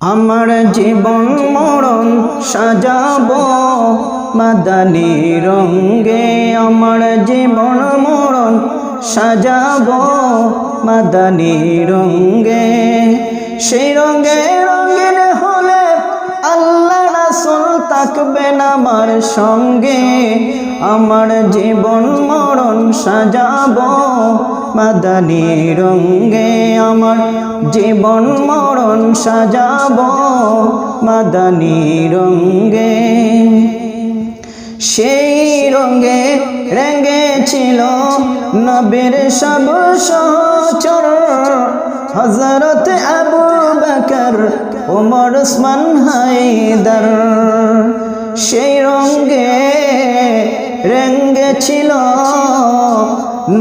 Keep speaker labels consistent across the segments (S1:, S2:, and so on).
S1: আমার জীবন মরণ সাজাব মাদানি রঙ্গে আমার জীবন মরণ সাজাব মাদানি রঙ্গে সেই রঙ্গে রঙিন আমার সঙ্গে আমার জীবন মরণ সাজাব। মাদানি রঙ্গে আমার জীবন মরণ সাজাব। মাদানি রঙ্গে সেই রঙ্গে রেঙ্গে ছিল নবীর সব সচর হজরত আবু বকর, ওমর, ওসমান, হায়দার। সেই রঙ্গে রেঙ্গে ছিল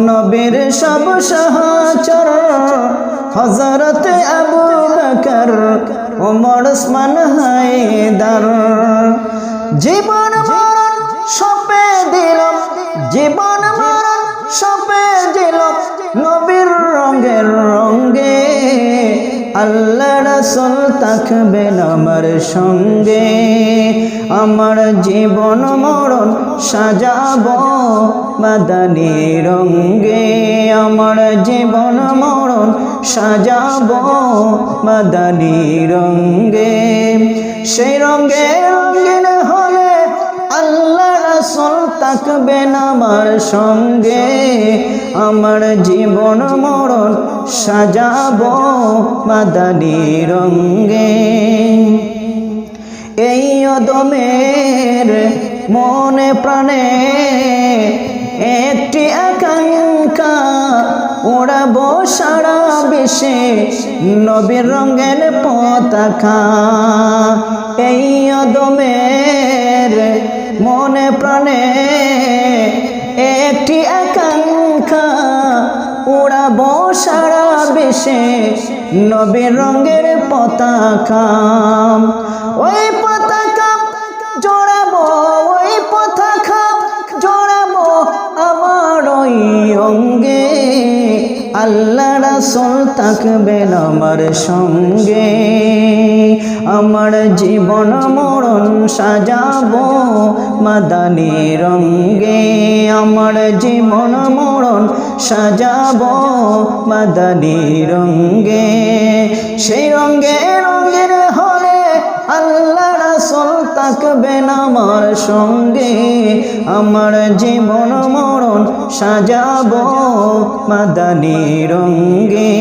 S1: নবীর সব সহচর। হজরত আবু বকর, ওমর, ওসমান, হায়দার। জীবন মরণ সপে দিল জীবন মরণ সপে দিল নবীর রঙের রঙ্গে আল্লাহ রাসুল থাকবেন আমার সঙ্গে। আমার জীবন মরণ সাজাব মাদানি রঙ্গে আমার জীবন মরণ সাজাব মাদানি রঙ্গে সেই রঙ্গে রঙ্গিন হলে আল্লাহ রাসুল থাকবেন আমার সঙ্গে। আমার জীবন মরণ সাজাব মাদানি রঙ্গে এই অদমের মনে প্রাণে একটি আকাঙ্ক্ষা ওড়াবো সারা বিশ্বে নবীর রঙের পতাকা। এই অদমের মনে প্রাণে একটি আকাঙ্ক্ষা, উড়াবো সারা বিশ্বে নবীর রঙের পতাকা। ওই পতাকা জোড়াবো, ওই পতাকা জোড়াবো আমার ওই অঙ্গে। আল্লাহ রাসুল থাকবেন আমার সঙ্গে। আমার জীবন মরণ সাজাব মাদানি রঙ্গে আমার জীবন মরণ সাজাব মাদানি রঙ্গে সেই রঙ্গে রাসুল থাকবেন আমার সঙ্গে। আমার জীবন মরণ সাজাব মাদানি রঙ্গে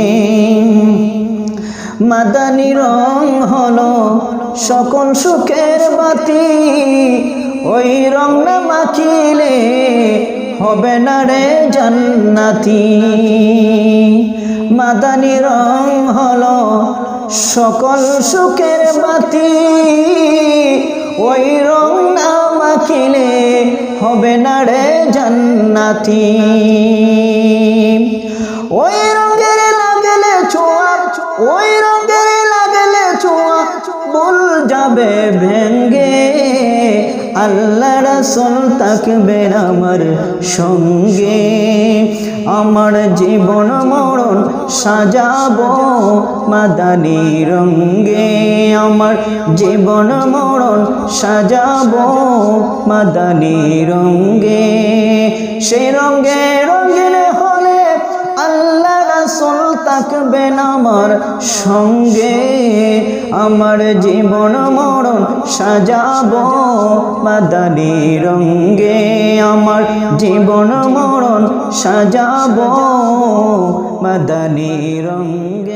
S1: মাদানি রং হলো সকল সুখের বাতি। ওই রং না মাখিলে হবে না রে জান্নাতি। মাদানি রং হলো সকল সুখের বাতি। ওই রং না মাখিলে হবে না রে জান্নাতি। ওই রঙের লাগলে ছোঁয়া, ওই রঙের লাগলে ছোঁয়া বল যাবে ভেঙ্গে আল্লাহ রাসুল থাকবেন আমার সঙ্গে। আমার জীবন মরণ সাজাব মাদানি রঙ্গে আমার জীবন মরণ সাজাব মাদানি রঙ্গে সেই রঙ্গে রঙিন হলে আল্লাহ রাসুল থাকবেন আমার সঙ্গে। আমার জীবন মরণ সাজাব মাদানি রঙ্গে আমার জীবন মরণ সাজাব মাদানি রঙ্গে